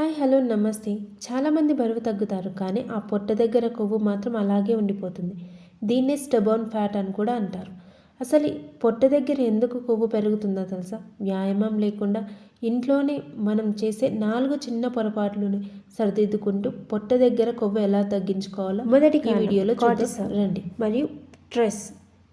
Hi hello నమస్తే. చాలామంది బరువు తగ్గుతారు కానీ ఆ పొట్ట దగ్గర కొవ్వు మాత్రం అలాగే ఉండిపోతుంది. దీన్నే స్టెబోన్ ఫ్యాట్ అని కూడా అంటారు. అసలు పొట్ట దగ్గర ఎందుకు కొవ్వు పెరుగుతుందో తెలుసా? వ్యాయామం లేకుండా ఇంట్లోనే మనం చేసే నాలుగు చిన్న పొరపాట్లను సరిదిద్దుకుంటూ పొట్ట దగ్గర కొవ్వు ఎలా తగ్గించుకోవాలో మొదటి వీడియోలో చూపిస్తారు రండి. మరియు స్ట్రెస్.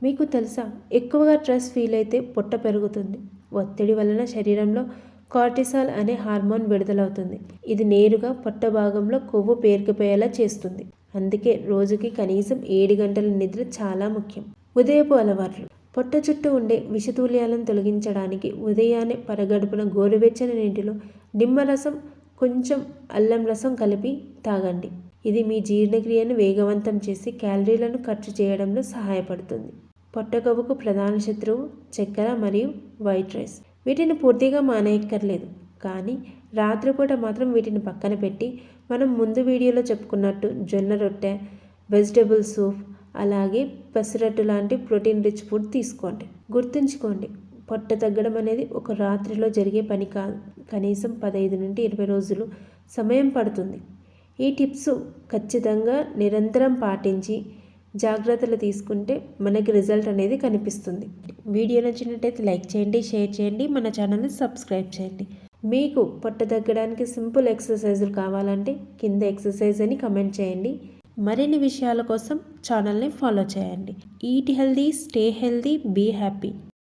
మీకు తెలుసా ఎక్కువగా స్ట్రెస్ ఫీల్ అయితే పొట్ట పెరుగుతుంది. ఒత్తిడి వలన శరీరంలో కార్టిసాల్ అనే హార్మోన్ విడుదలవుతుంది. ఇది నేరుగా పొట్ట భాగంలో కొవ్వు పేరుకుపోయేలా చేస్తుంది. అందుకే రోజుకి కనీసం ఏడు గంటల నిద్ర చాలా ముఖ్యం. ఉదయపు అలవాట్లు. పొట్ట చుట్టూ ఉండే విషతూల్యాలను తొలగించడానికి ఉదయాన్నే పరగడుపున గోరువెచ్చని నీటిలో నిమ్మరసం కొంచెం అల్లం రసం కలిపి తాగండి. ఇది మీ జీర్ణక్రియను వేగవంతం చేసి క్యాలరీలను ఖర్చు చేయడంలో సహాయపడుతుంది. పొట్ట కొవ్వుకు ప్రధాన శత్రువు చక్కెర మరియు వైట్ రైస్. వీటిని పూర్తిగా మానేయక్కర్లేదు. కానీ రాత్రిపూట మాత్రం వీటిని పక్కన పెట్టి మనం ముందు వీడియోలో చెప్పుకున్నట్టు జొన్న రొట్టె వెజిటేబుల్ సూప్ అలాగే పెసరట్టు లాంటి ప్రోటీన్ రిచ్ ఫుడ్ తీసుకోండి. గుర్తుంచుకోండి పొట్ట తగ్గడం అనేది ఒక రాత్రిలో జరిగే పని కాదు. కనీసం పదహైదు నుండి ఇరవై రోజులు సమయం పడుతుంది. ఈ టిప్స్ ఖచ్చితంగా నిరంతరం పాటించి జాగ్రత్తలు తీసుకుంటే మనకి రిజల్ట్ అనేది కనిపిస్తుంది. వీడియో నచ్చినట్టయితే లైక్ చేయండి షేర్ చేయండి మన ఛానల్ని సబ్స్క్రైబ్ చేయండి. మీకు పొట్ట తగ్గడానికి సింపుల్ ఎక్సర్సైజులు కావాలంటే కింద ఎక్సర్సైజ్ అని కమెంట్ చేయండి. మరిన్ని విషయాల కోసం ఛానల్ని ఫాలో చేయండి. Eat healthy stay healthy be happy.